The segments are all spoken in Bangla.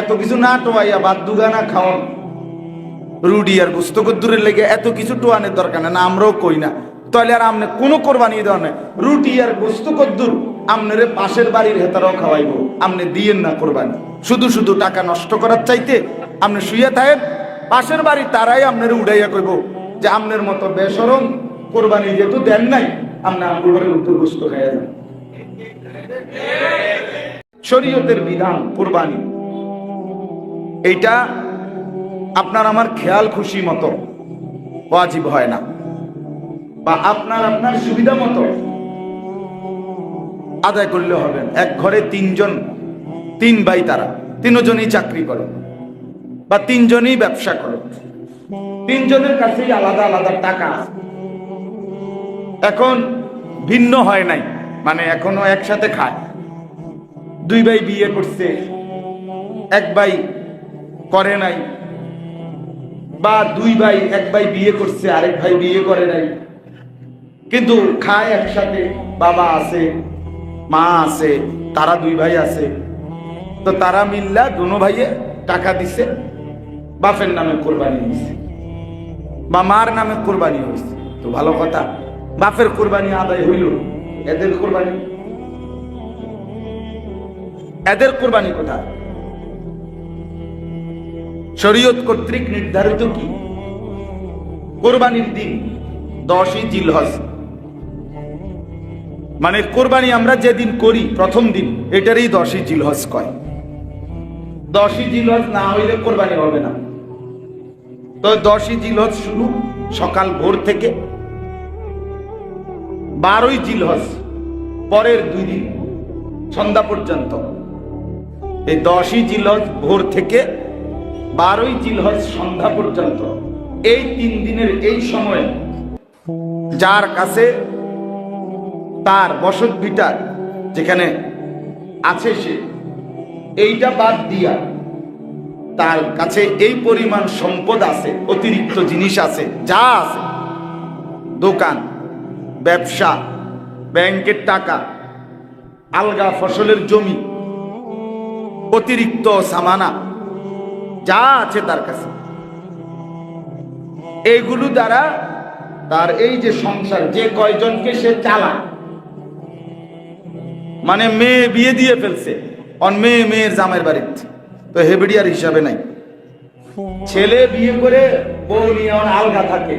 এত কিছু না টোয়াইয়া বাদ দুগানা খাওয়ান রুডি আর গুস্ত কদ্দুরের লেগে এত কিছু টোয়ানের দরকার না আমরাও কই না। তাহলে আর আমনে কোনো কোরবানি দেওয়া নেই। রুটি আর গোস্ত কদ্দুর আমনের পাশের বাড়ির হেতারাও খাওয়াইবো। আমনে দিয়েন না কোরবানি। শুধু শুধু টাকা নষ্ট করার চাইতে আপনি শুয়ে থাকেন। পাশের বাড়ি তারাই আপনার উড়াইয়া কইব যে আমনের মতো বেসরম কোরবানি যেহেতু দেন নাই আপনি আমগুলোর উত্তর গোস্ত খাইয়া যান। শরীয়তের বিধান কোরবানি। এইটা আপনার আমার খেয়াল খুশি মতো। ওয়াজিব হয় না। বা আপনার আপনার সুবিধা মতো। আদায় করলে হবে এক ঘরে তিনজন, তিন ভাই তারা। তিনজনই চাকরি করে বা তিনজনই ব্যবসা করে। তিনজনের কাছেই আলাদা আলাদা টাকা। এখন ভিন্ন হয় নাই। মানে এখনও একসাথে খায়। দুই ভাই বিয়ে করছে। এক ভাই করে নাই। বা দুই ভাই, এক ভাই বিয়ে করছে, আরেক ভাই বিয়ে করে নাই। কিন্তু খায় একসাথে, বাবা আছে, মা আছে, তারা দুই ভাই আছে। তো তারা মিল্লা দুনো ভাইয়ে টাকা দিছে, বাপের নামে কোরবানি দিছে। বা মার নামে কোরবানি হয়েছে। তো ভালো কথা, বাপের কোরবানি আদায় হইল। এদের কোরবানি এদের কোরবানি কোথায়? শরীয়ত কর্তৃক নির্ধারিত কি? কোরবানির দিন, দশই জিলহজ। মানে কোরবানি আমরা যেদিন করি, প্রথম দিন, এটারই দশই জিলহজ কয়। দশই জিলহজ না হইলে কোরবানি হবে না। তো দশই জিলহজ শুরু সকাল ভোর থেকে। বারোই জিলহজ, পরের দুই দিন, সন্ধ্যা পর্যন্ত। এই দশই জিলহজ ভোর থেকে বারোই জিলহজ সন্ধ্যা পর্যন্ত। এই তিন দিনের এই সময়ে যার কাছে তার বসত ভিটার যেখানে আছে সে, এইটা বাদ দিয়া তার কাছে এই পরিমাণ সম্পদ আছে, অতিরিক্ত জিনিস আছে, যা আছে। দোকান, ব্যবসা, ব্যাংকের টাকা, আলগা ফসলের জমি, অতিরিক্ত সামানা যা আছে তার কাছে। এইগুলো দ্বারা তার এই যে সংসার, যে কয়জনকে সে চালায়। মানে মেয়ে বিয়ে দিয়ে ফেলছে, অন মেয়ে মেয়ের জামের বাড়িতে। তো হেবিডিয়ার হিসাবে নাই। ছেলে বিয়ে করে বউ নিয়ে আলগা থাকে।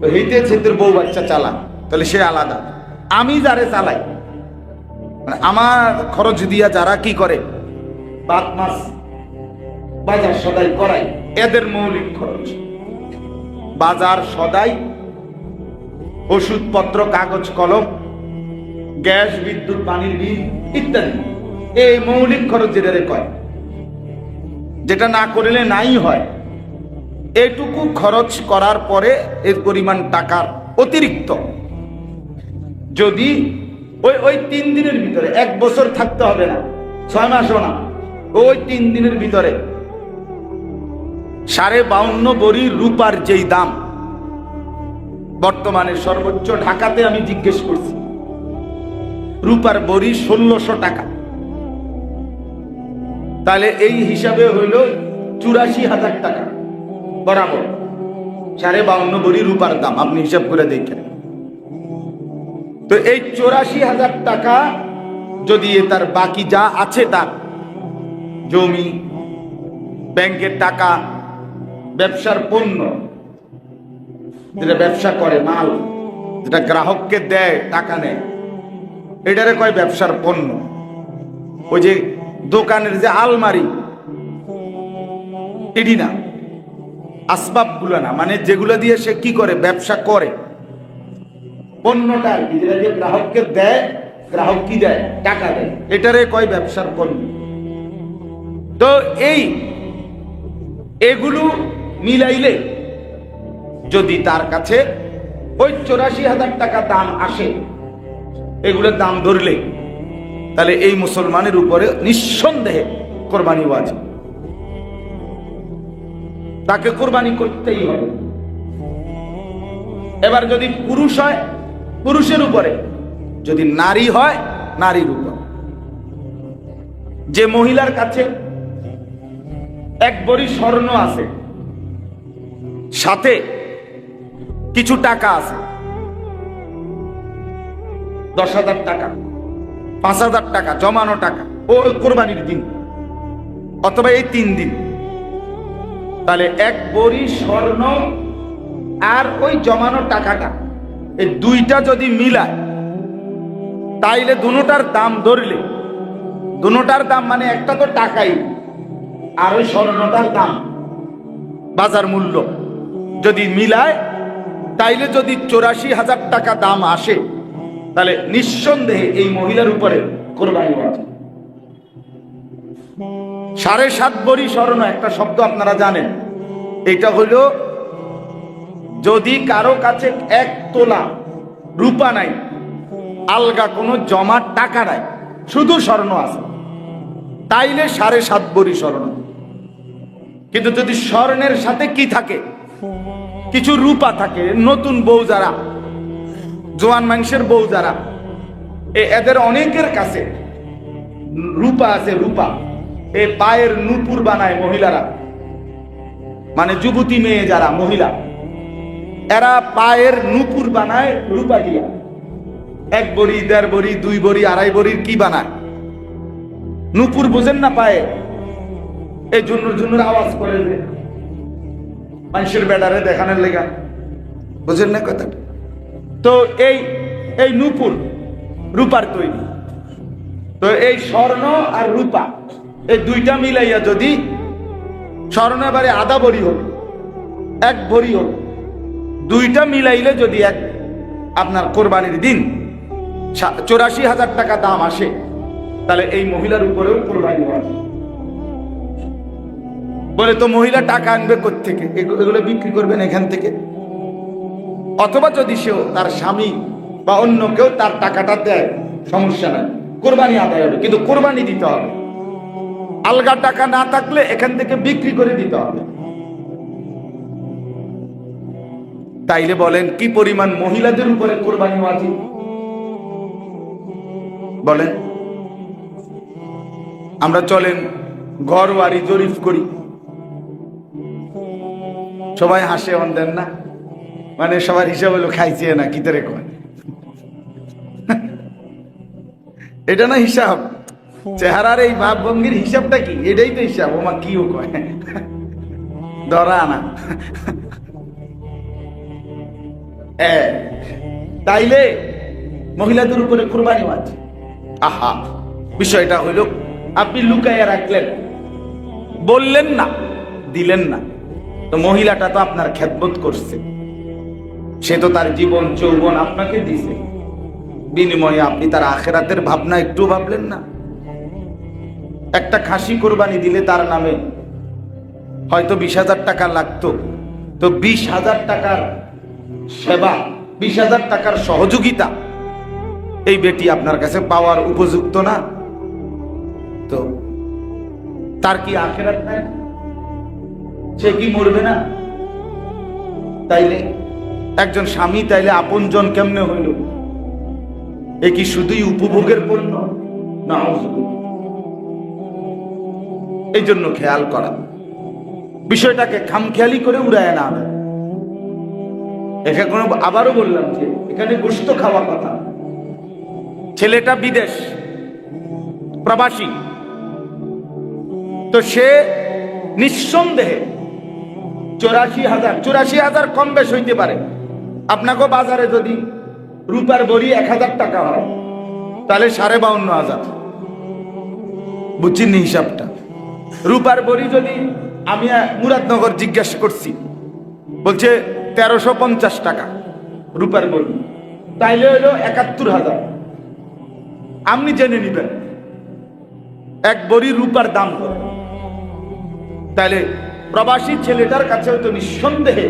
তো হেইতে ছেদের বউ বাচ্চা চালা তাহলে সে আলাদা। আমি যারে চালাই। মানে আমার খরচ দিয়া যারা কি করে? বাত মাস বাজার সদাই করাই। এদের মৌলিক খরচ। বাজার সদাই, ওষুধপত্র, কাগজ, কলম, গ্যাস, বিদ্যুৎ, পানির বিল ইত্যাদি। এই মৌলিক খরচ যেটা কয়, যেটা না করলে নাই হয়, এটুকু খরচ করার পরে এর পরিমাণ টাকার অতিরিক্ত। যদি ওই ওই তিন দিনের ভিতরে, এক বছর থাকতে হবে না, ছয় মাসও না, ওই তিন দিনের ভিতরে সাড়ে বাউন্ন বড়ি রূপার যেই দাম। বর্তমানে সর্বোচ্চ ঢাকাতে আমি জিজ্ঞেস করছি, রূপার বড়ি ষোলোশো টাকা। তাহলে এই হিসাবে হইল চুরাশি হাজার টাকা। বরাবর। সাড়ে বাউন্ন বড়ি রূপার দাম, আপনি হিসাব করে দেখেন। তো এই চৌরাশি হাজার টাকা যদি তার বাকি যা আছে তার, জমি, ব্যাংকের টাকা ব্যবসার পণ্য। যেটা ব্যবসা করে, মাল। যেটা গ্রাহককে দেয়, টাকা নেয়। এটারে কয় ব্যবসার পণ্য। ওই যে দোকানের যে আলমারি, এটি না। আসবাবগুলো না। মানে যেগুলো দিয়ে সে কি করে? ব্যবসা করে। পণ্যটা কি। যেটা দিয়ে গ্রাহককে দেয়, গ্রাহক কি দেয়? টাকা দেয়। এটারে কয় ব্যবসার পণ্য। তো এই, এগুলো মিলাইলে যদি তার কাছে ওই চৌরাশি হাজার টাকা দাম আসে, এগুলোর দাম ধরলে, তাহলে এই মুসলমানের উপরে নিঃসন্দেহে কোরবানি ওয়াজিব তাকে কোরবানি করতেই হবে। এবার যদি পুরুষ হয়, পুরুষের উপরে, যদি নারী হয়, নারীর উপর। যে মহিলার কাছে এক বড়ি স্বর্ণ আছে সাথে কিছু টাকা আছে। দশ হাজার টাকা, পাঁচ হাজার টাকা, জমানো টাকা ও কোরবানির দিন। অথবা এই তিন দিন। তাহলে এক বড়ি স্বর্ণ আর ওই জমানো টাকাটা, এই দুইটা যদি মিলায়, তাইলে দুটার দাম ধরলে, দুটার দাম মানে একটা তো টাকাই, আর ওই স্বর্ণটার দাম, বাজার মূল্য। যদি মিলায়, তাইলে যদি চৌরাশি হাজার টাকা দাম আসে, তাহলে নিঃসন্দেহে এই মহিলার উপরে কোরবানি সাড়ে সাত বড়ি স্বর্ণ একটা শব্দ আপনারা জানেন। এটা হইল যদি কারও কাছে এক তোলা রূপা নাই, আলগা কোনো জমার টাকা নাই, শুধু স্বর্ণ আছে, তাইলে সাড়ে সাত বড়ি স্বর্ণ। কিন্তু যদি স্বর্ণের সাথে কি থাকে? কিছু রূপা থাকে, নতুন বউ যারা, জোয়ান মানুষের বউ যারা এদের অনেকের কাছে রূপা আছে রূপা। এ পায়ের নুপুর বানায় মহিলারা। মানে যুবতী মেয়ে যারা, মহিলা। এরা পায়ের নুপুর বানায় রূপা দিয়া। এক বড়ি, দেড় বড়ি, দুই বড়ি, আড়াই বড়ির কি বানায়? নুপুর বোঝেন না পায়ে? এই জন্য আওয়াজ করে মানুষের বেড়ারে দেখানোর লেগা। বুঝেন না কথাটা? তো এই এই নুপুর, রূপার তৈরি। তো এই স্বর্ণ আর রূপা, এই দুইটা মিলাইয়া যদি স্বর্ণ এবারে আধা ভরি হোক, এক ভরি হোক, দুইটা মিলাইলে যদি এক আপনার কোরবানির দিন চৌরাশি হাজার টাকা দাম আসে, তাহলে এই মহিলার উপরেও কোরবানি হয় বলে, তো মহিলা টাকা আনবে থেকে এগুলো বিক্রি করবেন এখান থেকে? অথবা যদি সেও তার স্বামী বা অন্য কেউ তার টাকাটা দেয়, সমস্যা নাই। কোরবানি আদায় হবে, কিন্তু কোরবানি দিতে হবে। আলগা টাকা না থাকলে এখান থেকে বিক্রি করে দিতে হবে। তাইলে বলেন, কি পরিমাণ মহিলাদের উপরে কোরবানি আছে বলেন, আমরা চলেন ঘর বাড়ি জরিফ করি। সবাই হাসে, অন দেন না। মানে সবার হিসাব হলো খাইছে না, কি তারে কয়? এটা না হিসাব। চেহারার এই ভাব ভঙ্গির হিসাবটা কি? এটাই তো হিসাব ওমা কিও কয়? ধরা না। তাইলে মহিলাদের উপরে কোরবানি আছে। আহা, বিষয়টা হইল, আপনি লুকাইয়া রাখলেন। বললেন না, দিলেন না। তো মহিলাটা তো আপনার খেদমত করছে। সে তো তার জীবন, যৌবন আপনাকে দিছে। বিনিময়ে আপনি তার আখেরাতের ভাবনা একটু ভাবলেন না। একটা খাসি কোরবানি দিলে তার নামে হয়তো বিশ হাজার টাকা লাগতো। তো বিশ হাজার টাকার সেবা, বিশ হাজার টাকার সহযোগিতা এই বেটি আপনার কাছে পাওয়ার উপযুক্ত না? তো তার কি আখেরাত নাই? সে কি মরবে না? তাইলে একজন স্বামী তাইলে আপনজন কেমনে হইল? এ কি শুধুই উপভোগের পণ্য? না এই জন্য খেয়াল করা। বিষয়টাকে খামখেয়ালি করে উড়ায় না এখানে কোনো আবারও বললাম যে, এখানে গোস্ত খাওয়া কথা। ছেলেটা বিদেশ, প্রবাসী। তো সে নিঃসন্দেহে চৌরাশি হাজার চৌরাশি হাজার কম বেশ হইতে পারে। আপনাকে বাজারে যদি রূপার বড়ি এক হাজার টাকা হয়, তাহলে সাড়ে বাউন্ন হাজার। বুঝছেন হিসাবটা? রূপার বড়ি যদি আমি মুরাদনগর জিজ্ঞাসা করছি, বলছে তেরোশো পঞ্চাশ টাকা রূপার বড়ি। তাইলে হইল একাত্তর হাজার। আপনি জেনে নিবেন, এক বড়ি রূপার দাম তাহলে প্রবাসী ছেলেটার কাছে তো নিঃসন্দেহে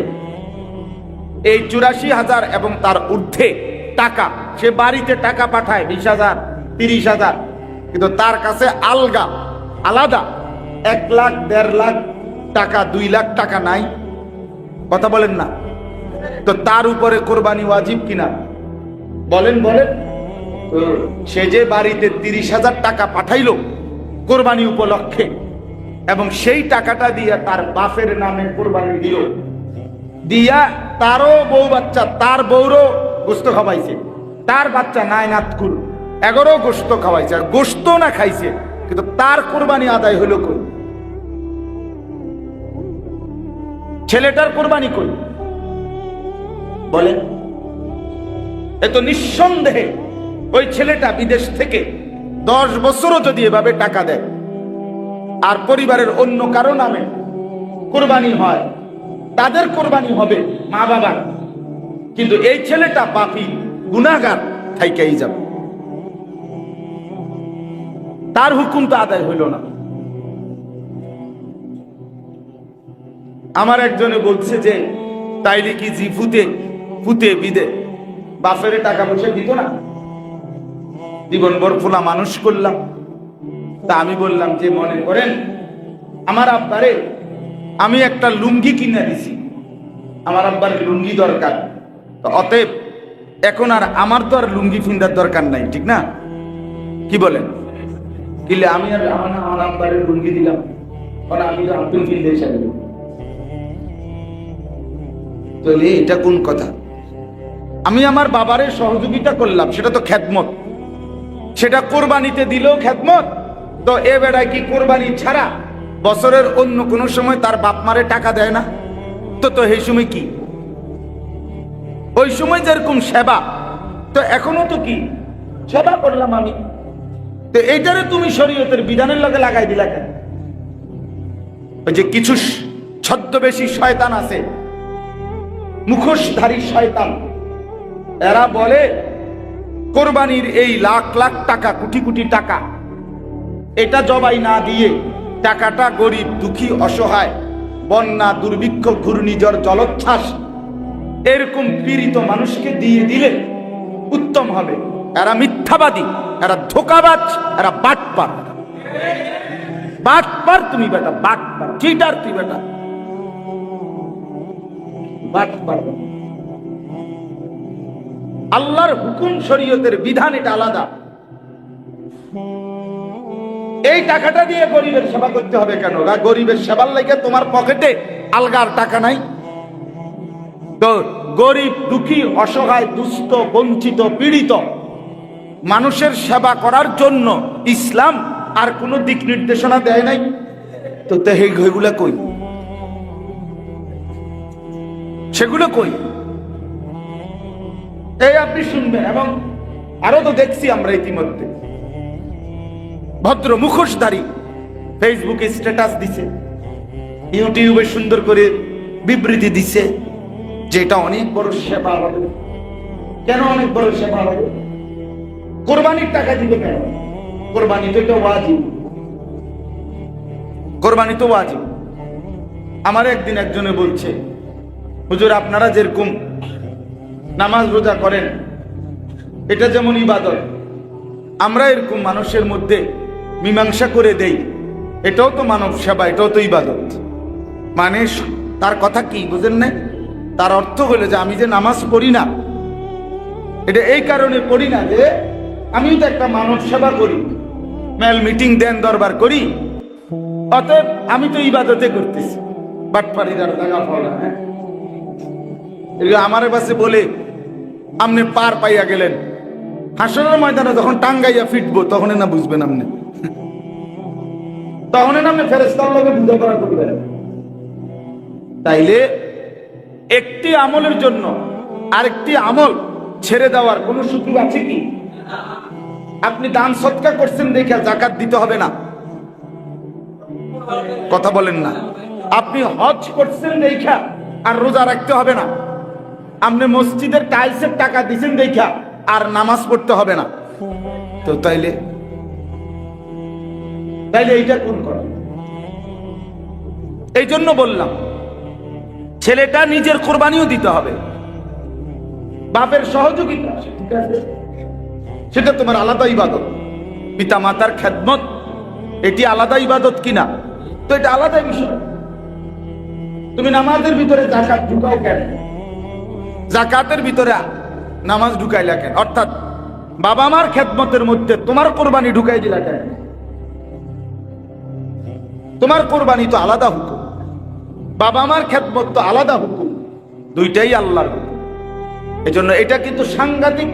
এই চুরাশি হাজার এবং তার ঊর্ধ্বে টাকা, সে বাড়িতে টাকা পাঠায় বিশ হাজার, তিরিশ হাজার, কিন্তু তার কাছে আলগা, আলাদা এক লাখ, দেড় লাখ টাকা, দুই লাখ টাকা নাই। কথা বলেন না। তো তার উপরে কোরবানি ওয়াজিব কিনা? বলেন বলেন। সে যে বাড়িতে তিরিশ হাজার টাকা পাঠাইল কোরবানি উপলক্ষে এবং সেই টাকাটা দিয়ে তার বাপের নামে কোরবানি দিল। দিয়া তারও বউ বাচ্চা, তার বউরও গোস্ত খাওয়াইছে। তার বাচ্চা নায়নাথ কুল, এগারো গোস্ত খাওয়াইছে, আর গোস্ত না খাইছে, কিন্তু তার কোরবানি আদায় হলো কই? ছেলেটার কোরবানি কই? বলেন। এত নিঃসন্দেহে ওই ছেলেটা বিদেশ থেকে দশ বছরও যদি এভাবে টাকা দেয় আর পরিবারের অন্য কারও নামে কোরবানি হয়, তাদের কোরবানি হবে মা বাবার। কিন্তু এই ছেলেটা পাপি গুনাগার থাইকেই যাবে। তার হুকুম তো আদায় হইল না। আমার একজনে বলছে যে, তাইলে কি জি ফুতে ফুতে বিদে, বাপের টাকা পয়সা দিত না? জীবন ভর ফোলা মানুষ করলাম। তা আমি বললাম যে মনে করেন, আমার আব্বারে আমি একটা লুঙ্গি কিনে দিছি। আমার আব্বার লুঙ্গি দরকার। অতএব এখন আর আমার তো আর লুঙ্গি ফিন্দার দরকার নাই, ঠিক না? কি বলেন? কিলে আমি আর আমার আব্বারে লুঙ্গি দিলাম। আমি এটা কোন কথা? আমি আমার বাবারে সহযোগিতা করলাম, সেটা তো খ্যাতমত। সেটা কোরবানিতে দিলেও খ্যাতমত তো এ বেড়ায় কি কোরবানি ছাড়া বছরের অন্য কোনো সময় তার বাপ মারে টাকা দেয় না? তো তো এই সময় কি? ওই সময় যেরকম সেবা, তো এখনও তো কি? সেবা করলাম আমি। তো এইটারে তুমি শরীয়তের বিধানের লগে লাগাই দিলা কেন? ওই যে কিছু ছদ্মবেশী শয়তান আছে, মুখোশধারী শয়তান, এরা বলে, কোরবানির এই লাখ লাখ টাকা, কোটি কোটি টাকা এটা জবাই না দিয়ে টাকাটা গরিব, দুঃখী, অসহায়, বন্যা, দুর্ভিক্ষ, ঘূর্ণিঝড়, জলোচ্ছ্বাস, এরকম পীড়িত মানুষকে দিয়ে দিলে উত্তম হবে। এরা মিথ্যাবাদী, এরা ধোকাবাজ, এরা বাটপার। বাটপার তুমি বেটা, বাটপার। চিটার তুই বেটা। বাটপার। আল্লাহর হুকুম শরীয়তের বিধান এটা আলাদা। এই টাকাটা দিয়ে গরিবের সেবা করতে হবে কেন? গরিবের সেবার লাগে তোমার পকেটে আলগার টাকা নাই? তো গরিব, দুঃখী, অসহায়, দুস্থ, বঞ্চিত, পীড়িত, মানুষের সেবা করার জন্য ইসলাম আর কোনো দিক নির্দেশনা দেয় নাই? তো তে এগুলা কই? সেগুলো কই? এই আপনি শুনবেন এবং আরও তো দেখছি আমরা ইতিমধ্যে। ভদ্র মুখোশধারী ফেসবুকে স্ট্যাটাস দিছে। ইউটিউবে সুন্দর করে বিবৃতি দিছে যে এটা অনেক বড় সেবা হবে। কেন অনেক বড় সেবা হবে? কোরবানির টাকা দিবে কেন? কোরবানি তো এটা ওয়াজিব। কোরবানি তো ওয়াজিব। আমার একদিন একজনে বলছে, হুজুর, আপনারা যেরকম নামাজ রোজা করেন, এটা যেমন ইবাদত, আমরা এরকম মানুষের মধ্যে মীমাংসা করে দেই। এটাও তো মানব সেবা, এটাও তো ইবাদত। মানে তার কথা কি, বুঝেন না তার অর্থ হলো যে আমি যে নামাজ পড়ি না, এটা এই কারণে পড়ি না যে আমিও তো একটা মানব সেবা করি। মেল মিটিং দেন, দরবার করি। অতএব আমি তো ইবাদতে করতেছি। বাটপাড়ির আর টাকা ফলা হ্যাঁ? আমার কাছে বলে আপনি পার পাইয়া গেলেন। হাসনের ময়দানে যখন টাঙ্গাইয়া ফিটবো তখন না বুঝবেন আপনি তখন না আপনি ফেরেস্তার করবেন তাইলে একটি আমলের জন্য আরেকটি আমল ছেড়ে দেওয়ার কোন সুযোগ আছে কি? আপনি দান সৎকা করছেন দেখে জাকাত দিতে হবে না। কথা বলেন না। আপনি হজ করছেন দেখা আর রোজা রাখতে হবে না। আপনি মসজিদের টাইলসের টাকা দিছেন দেখা আর নামাজ পড়তে হবে না। তো তাইলে তাইলে এইটা কোন করা? এই জন্য বললাম, ছেলেটা নিজের কোরবানিও দিতে হবে। বাপের সহযোগিতা সেটা তোমার আলাদা ইবাদত। পিতা মাতার খেদমত, এটি আলাদা ইবাদত কিনা? তো এটা আলাদা বিষয়। তুমি নামাজের ভিতরে জাকাত ঢুকাও কেন? জাকাতের ভিতরে নামাজ ঢুকাইলা কেন? অর্থাৎ বাবা মার খেদমতের মধ্যে তোমার কোরবানি ঢুকাই দিলা কেন? তোমার কোরবানি তো আলাদা হুকুম। বাবা মার খেদমত তো আলাদা হুকুম। দুইটাই আল্লাহর হুকুম। এজন্য এটা কিন্তু সাংঘাতিক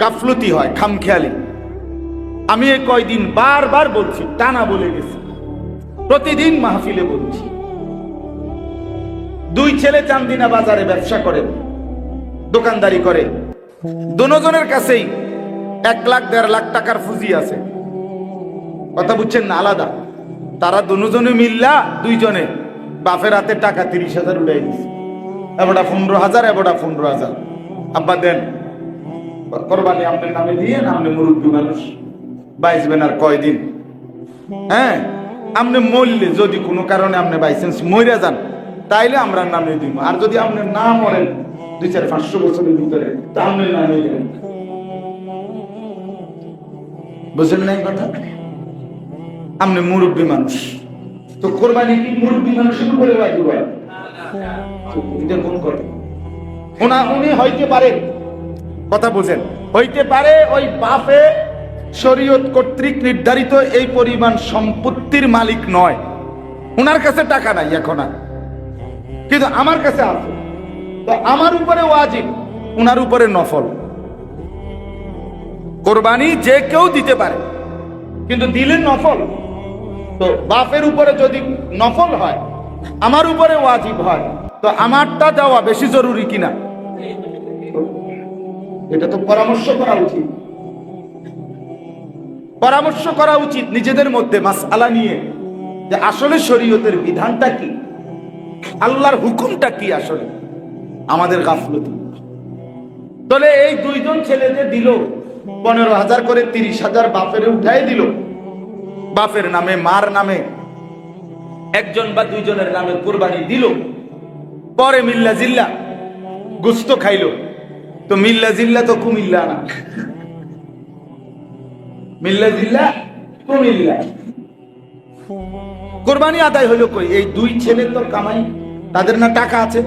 গাফলতি হয়, খামখেয়ালি। আমি এই কয়দিন বারবার বলছি, টানা বলে গেছি। প্রতিদিন মাহফিলে বলছি। দুই ছেলে চান্দিনা বাজারে ব্যবসা করে দোকানদারি করে দুজনের কাছেই এক লাখ, দেড় লাখ টাকার ফুজি আছে। কথা বুঝছেন না? আলাদা। তারা দুজনে মিল্লা, দুইজনে। বাপের হাতে টাকা তিরিশ হাজার উড়াই দিছে। এবারটা পনেরো হাজার এবারটা পনেরো হাজার। আব্বা, দেন। কোরবানি আপনার নামে দিয়ে আপনি মুরব্বী মানুষ? বাইসবেন আর কয়দিন? হ্যাঁ? আপনি মরলে যদি কোনো কারণে আপনি বাইসেন্স মরে যান, তাইলে আমরা নামে দিব। আর যদি আপনি না মরেন, দুই চার পাঁচশো বছরের ভিতরে, তা আপনি নামে দেবেন। বুঝলেন না কথা? আপনি মুরব্বী মানুষ। তো কোরবানি কি মুরব্বী মানুষের উপরে এটা কোন কথা? ওনা, উনি হইতে পারে, কথা বুঝেন হইতে পারে ওই বাপে শরীয়ত কর্তৃক নির্ধারিত এই পরিমাণ সম্পত্তির মালিক নয়। ওনার কাছে টাকা নাই এখন আর। কিন্তু আমার কাছে আছে। তো আমার উপরে ওয়াজিব ওনার উপরে নফল। কোরবানি যে কেউ দিতে পারে, কিন্তু দিলে নফল। তো বাপের উপরে যদি নফল হয়, আমার উপরে ওয়াজিব হয়, তো আমারটা দেওয়া বেশি জরুরি কিনা? এটা তো পরামর্শ করা উচিত। পরামর্শ করা উচিত নিজেদের মধ্যে মাসআলা নিয়ে, যে আসলে শরীয়তের বিধানটা কি? আল্লাহর হুকুমটা কি আসলে? আমাদের গাফলতি। তাহলে এই দুইজন ছেলে যে দিল, পনেরো হাজার করে তিরিশ হাজার বাপের উঠাই দিল বাপের নামে, মার নামে, একজন বা দুইজনের নামে কোরবানি দিল। পরে মিল্লা জিল্লা গুস্ত খাইলো। তো মিল্লা জিল্লা তো কুমিল্লা না। মিল্লা জিল্লা কুমিল্লা। কোরবানি আদায় হলো কই? এই দুই ছেলে তো কামাই। তাদের না টাকা আছে?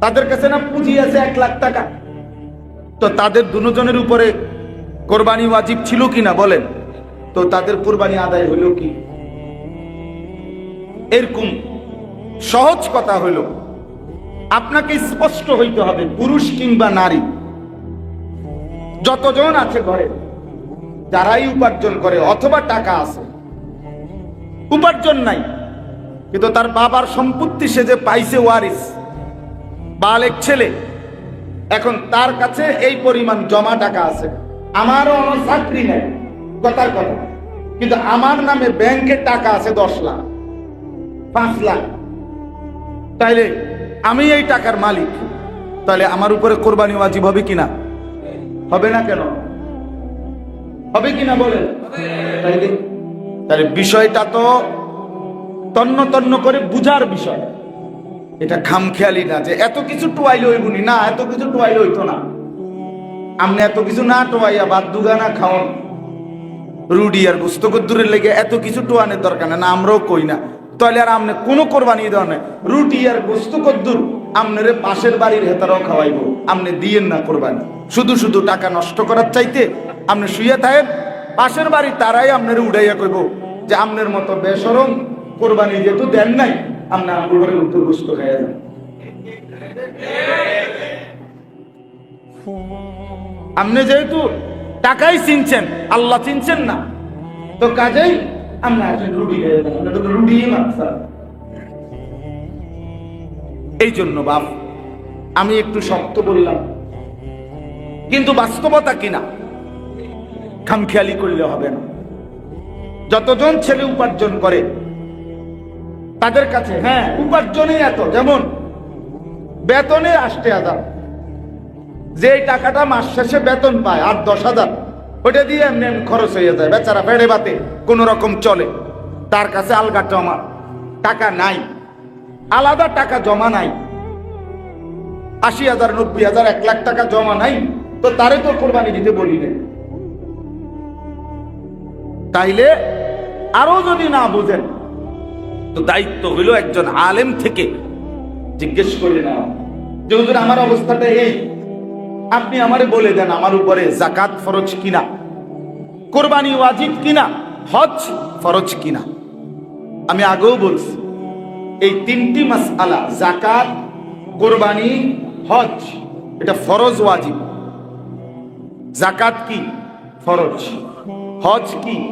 তাদের কাছে না পুঁজি আছে এক লাখ টাকা? তো তাদের দুজনের উপরে কোরবানি ওয়াজিব ছিল কিনা বলেন? তো তাদের কোরবানি আদায় হলো কি? এরকম সহজ কথা হলো, আপনাকে স্পষ্ট হইতে হবে, পুরুষ কিংবা নারী। যতজন আছে ঘরে, যারাই উপার্জন করে, অথবা টাকা আছে, উপার্জন নাই, কিন্তু তার বাবার সম্পত্তি সে যে পাইছে ওয়ারিস, বালেক ছেলে, এখন তার কাছে এই পরিমাণ জমা টাকা আছে। আমারও আমার চাকরি নেই। কথার কথা। কিন্তু আমার নামে ব্যাংকে টাকা আছে দশ লাখ, পাঁচ লাখ। তাইলে আমি এই টাকার মালিক তাহলে আমার উপরে কোরবানি ওয়াজিব হবে কিনা? হবে না কেন? হবে কিনা বলেন? তাইলে তাহলে বিষয়টা তো তন্ন তন্ন করে বুঝার বিষয়। এটা খামখেয়ালি না যে এত কিছু টোয়াইলে হইবনি না, এত কিছু টোয়াইলে হইতো না। আপনি এত কিছু না টোয়াইয়া বাদ দুগানা খাওয়ান রুডি আর গুস্ত কদ্দুরের লেগে এত কিছু টোয়ানের দরকার না আমরাও কই না। তাহলে আর আপনি কোনো কোরবানি দেওয়া নেই। রুটি আর গোস্ত কদ্দুর আপনারে পাশের বাড়ির হেতারাও খাওয়াইবো। আপনি দিয়েন না কোরবানি। শুধু শুধু টাকা নষ্ট করার চাইতে আপনি শুয়ে থাকেন পাশের বাড়ি তারাই আপনার উড়াইয়া কইব যে আপনার মতো বেসরম কোরবানি যেহেতু দেন নাই আপনি আমার ঘরে উত্তর গোস্ত খাইয়া যান। আপনি যেহেতু টাকাই চিনছেন, আল্লাহ চিনছেন না। তো কাজেই আমরা এই জন্য বাপ, আমি একটু শক্ত বললাম, কিন্তু বাস্তবতা কিনা খামখেয়ালি করলে হবে না। যতজন ছেলে উপার্জন করে, তাদের কাছে হ্যাঁ উপার্জনে এত, যেমন বেতনে আসতে হাজার যে টাকাটা মাস শেষে বেতন পায়, আট, দশ হাজার ওটা দিয়ে এমনি খরচ হয়ে যায়। বেচারা বেড়ে বাতে, কোন রকম চলে। তার কাছে আলগা জমা। টাকা নাই। আলাদা টাকা জমা নাই। আশি হাজার, নব্বই হাজার, এক লাখ টাকা জমা নাই। তো তারে তো কোরবানি দিতে বলি না তাইলে আরও যদি না বুঝেন, তো দায়িত্ব হইল একজন আলেম থেকে। জিজ্ঞেস করে না। যে আমার অবস্থাটা এই। আপনি আমারে বলে দেন আমার উপরে জাকাত ফরজ কিনা? কোরবানি ওয়াজিব কিনা? হজ ফরজ কিনা? আমি আগেও বলছি, এই তিনটি মাস আলা জাকাত কোরবানি, হজ, এটা ফরজ ওয়াজিব। জাকাত কি? ফরজ। হজ কি?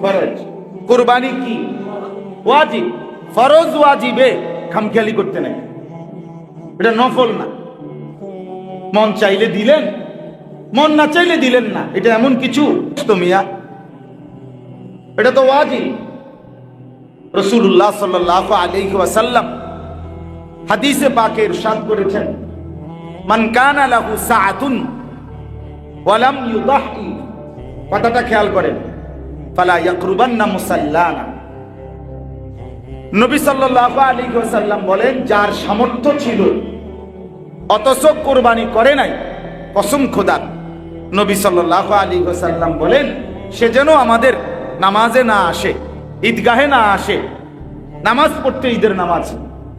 ফরজ। কোরবানি কি? ওয়াজিব। ফরজ ওয়াজিবে খামখেয়ালি করতে নাই। এটা নফল না। মন চাইলে দিলেন, মন না চাইলে দিলেন না। এটা এমন কিছু মিয়া। এটা তো ওয়াজিব। রসুল্লাহ সাল্লাহ ওয়াসাল্লাম হাদিসে পাকে ইরশাদ করেছেন, মান কানা লাহু সাআতুন ইউদাহি কথাটা খেয়াল করেন, ফালা ইয়াকরুবান্না মুসাল্লানা। নবী সাল্লাল্লাহু আলাইহি ওয়াসাল্লাম বলেন, যার সামর্থ্য ছিল অথচ কোরবানি করে নাই। কসম খোদার নবী সাল্লাল্লাহু আলাইহি ওয়াসাল্লাম বলেন, সে যেন আমাদের নামাজে না আসে, ঈদগাহে না আসে, নামাজ পড়তে ঈদের নামাজ,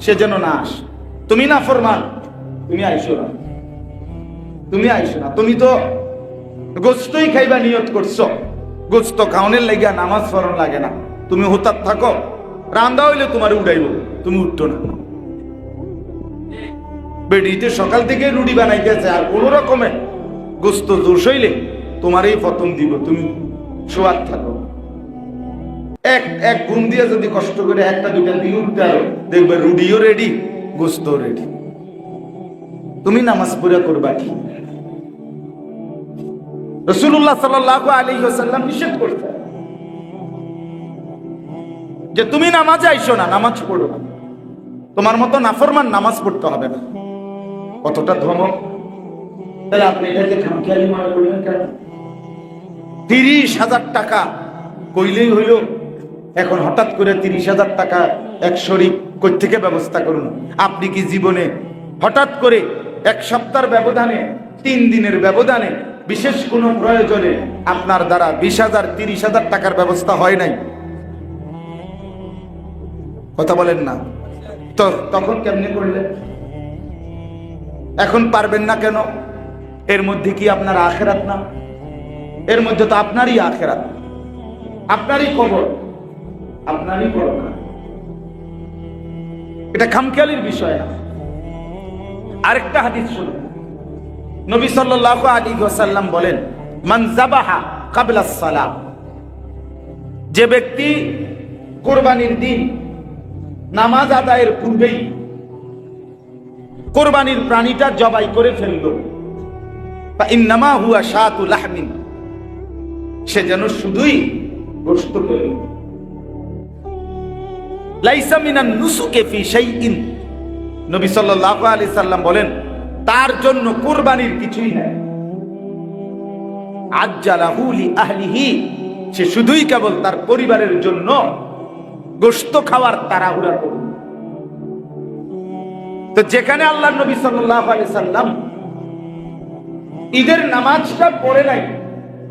সে যেন না আসে। তুমি না ফরমান, তুমি আইসো না। তুমি আইসো না। তুমি তো গোস্তই খাইবা নিয়ত করছ। গোস্ত খাওনের লাগিয়া নামাজ ফরন লাগে না। তুমি হোতার থাকো। রান্দা হইলে তোমার উড়াইব, তুমি উঠতো না। বেডিতে সকাল থেকে রুটি বানাইতেছে আর কোন রকমে গোস্ত দোষ হইলে তোমারই প্রথম দিব, তুমি শোয়ার থাকো। এক এক ঘুম দিয়ে যদি কষ্ট করে একটা দুটা দিয়ে উঠতে আরও দেখবে রুডিও রেডি গোস্ত রেডি তুমি নামাজ পড়া করবা কি? রসুল্লাহ সাল্লাহ আলী নিষেধ করছে যে তুমি নামাজে আইসো না, নামাজ পড়ো না। তোমার মতো নাফরমান নামাজ পড়তে হবে না। কতটা ধমক। তাহলে আপনি এটাকে খামখেয়ালি মনে করলেন কেন? তিরিশ হাজার টাকা কইলেই হইল। এখন হঠাৎ করে তিরিশ হাজার টাকা এক শরিক কই থেকে ব্যবস্থা করুন। আপনি কি জীবনে হঠাৎ করে এক সপ্তাহের ব্যবধানে, তিন দিনের ব্যবধানে, বিশেষ কোনো প্রয়োজনে আপনার দ্বারা বিশ হাজার, তিরিশ হাজার টাকার ব্যবস্থা হয় নাই? কথা বলেন না। তো তখন কেমনে করলেন? এখন পারবেন না কেন? এর মধ্যে কি আপনার আখেরাত না? এর মধ্যে তো আপনারই আখেরাত। আপনারই খবর আপনারই করোনা। এটা খামখেয়ালির বিষয় না। আরেকটা হাদিস শুনুন। নবী সাল্লাল্লাহু আলাইহি ওয়াসাল্লাম বলেন, মান যাবাহা ক্বাবলা সালাম যে ব্যক্তি কোরবানির দিন নামাজ আদায়ের পূর্বেই কোরবানির প্রাণীটা জবাই করে ফেলল। ইন্নামা হুয়া সে যেন শুধুই সাল্লাম বলেন, তার জন্য কুরবানির কিছুই নাই। সে শুধুই কেবল তার পরিবারের জন্য গোশত খাওয়ার তাড়াহুড়া করুন তো যেখানে আল্লাহ নবী সাল্লাম ঈদের নামাজটা পড়ে নাই,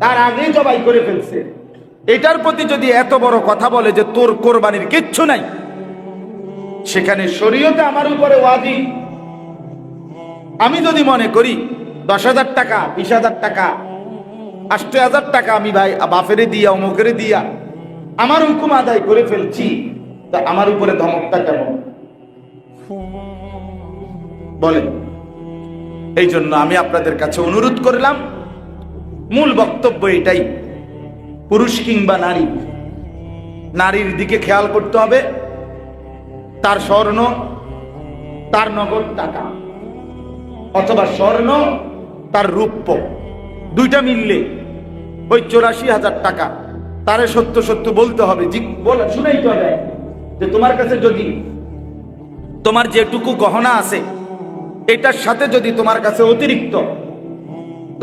তার আগে জবাই করে ফেলছে। এটার প্রতি যদি এত বড় কথা বলে যে তোর কোরবানির কিচ্ছু নাই, সেখানে শরীয়তে আমার উপরে ওয়াজি। আমি যদি মনে করি দশ হাজার টাকা, বিশ হাজার টাকা, আষ্ট হাজার টাকা আমি ভাই বাফেরে দিয়া, অমুকেরে দিয়া আমার হুকুম আদায় করে ফেলছি, তা আমার উপরে ধমকটা কেমন? বলেন। এই জন্য আমি আপনাদের কাছে অনুরোধ করলাম, মূল বক্তব্য এটাই, পুরুষ কিংবা নারী। নারীর দিকে খেয়াল করতে হবে, তার স্বর্ণ, তার নগদ টাকা, অথবা স্বর্ণ, তার রূপ্য, দুইটা মিললে ওই চৌরাশি হাজার টাকা। তারে সত্য সত্য বলতে হবে। শুনেই তো যে তোমার কাছে যদি তোমার যেটুকু গহনা আছে এটার সাথে যদি তোমার কাছে অতিরিক্ত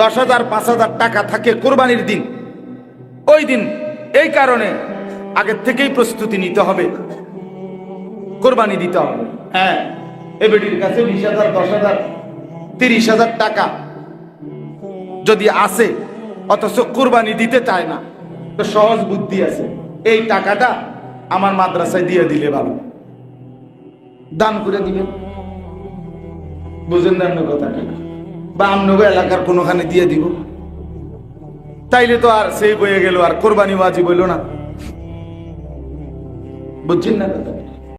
দশ হাজার, পাঁচ হাজার টাকা থাকে কোরবানির দিন, ওই দিন, এই কারণে আগের থেকেই প্রস্তুতি নিতে হবে। কোরবানি দিতে হবে। হ্যাঁ এ বেটির কাছে বিশ হাজার, দশ হাজার, তিরিশ হাজার টাকা যদি আসে, অথচ কোরবানি দিতে চায় না, তো সহজ বুদ্ধি আছে। এই টাকাটা আমার মাদ্রাসায় দিয়ে দিলে ভালো। দান করে দিবেন। বুঝেন না কথা কথাটা বা আমনগো এলাকার কোনোখানে দিয়ে দিব? তাইলে তো আর সেই বয়ে গেল, আর কোরবানি বাজি বইল না। বুঝছেন না কথা